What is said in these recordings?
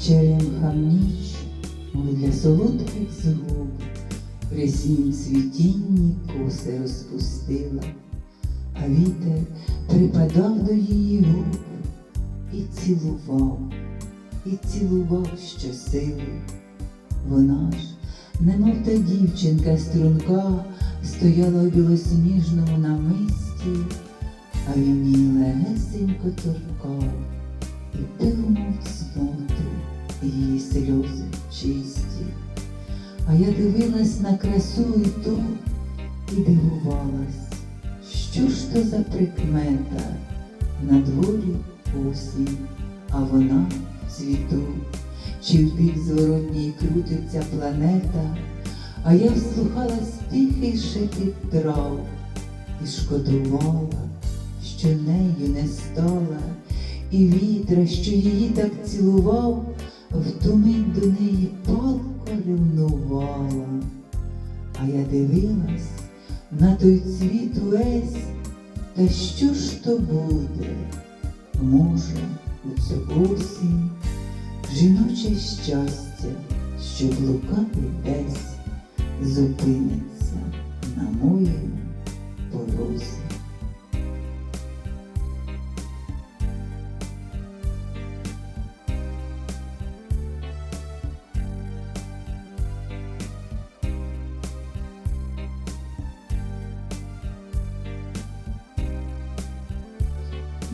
Черемхам ніч, мов для солодких згуб, в ряснім цвітінні коси розпустила, а вітер припадав до її губ і цілував, і цілував щосили. Вона ж, немов та дівчинка струнка, стояла у білосніжному намисті, а він її легесенько торкав і пив, її сльози чисті. А я дивилась на красу і ту і дивувалась, що ж то за прикмета на дворі осінь, а вона в цвіту, чи в бік зворотній крутиться планета, а я вслухалась тихий шепіт трав і шкодувала, що нею не стала, і вітра, що її так цілував, в до неї палко ревнувала. А я дивилась на той цвіт увесь, та що ж то буде? Може, у цю осінь жіноче щастя, що блукати десь, зупиниться на моєму порозі.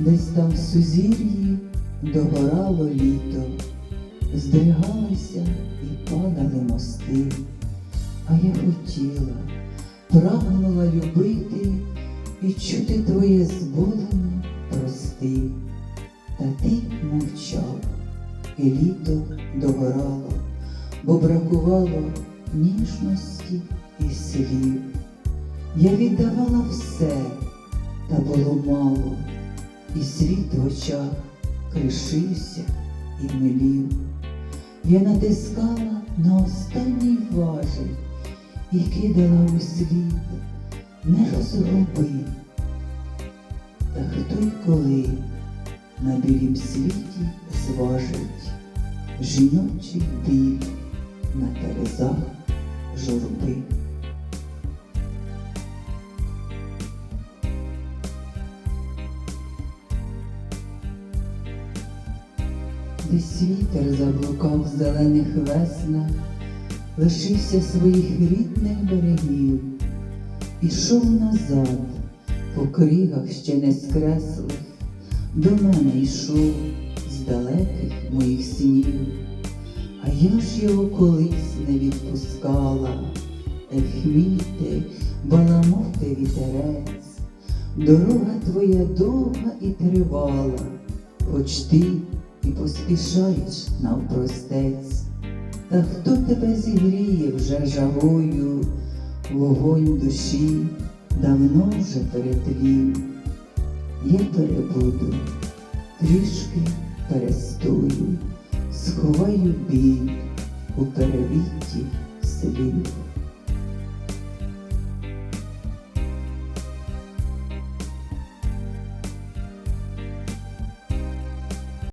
Десь там в сузір'ї догорало літо, здригалися і падали мости, а я хотіла, прагнула любити і чути твоє зболене прости. Та ти мовчав, і літо догорало, бо бракувало ніжності і слів. Я віддавала все, та було мало і світ в очах кришився і милів. Я натискала на останній важіль і кидала у світ, не розгуби. Та хто й коли на білім світі зважить жіночий біль на терезах Десь вітер заблукав зелених веснах, лишився своїх рідних берегів, ішов назад, по кригах ще не скреслих, до мене йшов з далеких моїх снів, а я ж його колись не відпускала, Ех, віти, баламовте вітерець, дорога твоя довга і тривала, хоч ти і поспішаєш навпростець. Та хто тебе зігріє вже жагою, вогонь душі давно вже перетлів. Я перебуду, трішки перестою, сховаю біль у перевітті слів.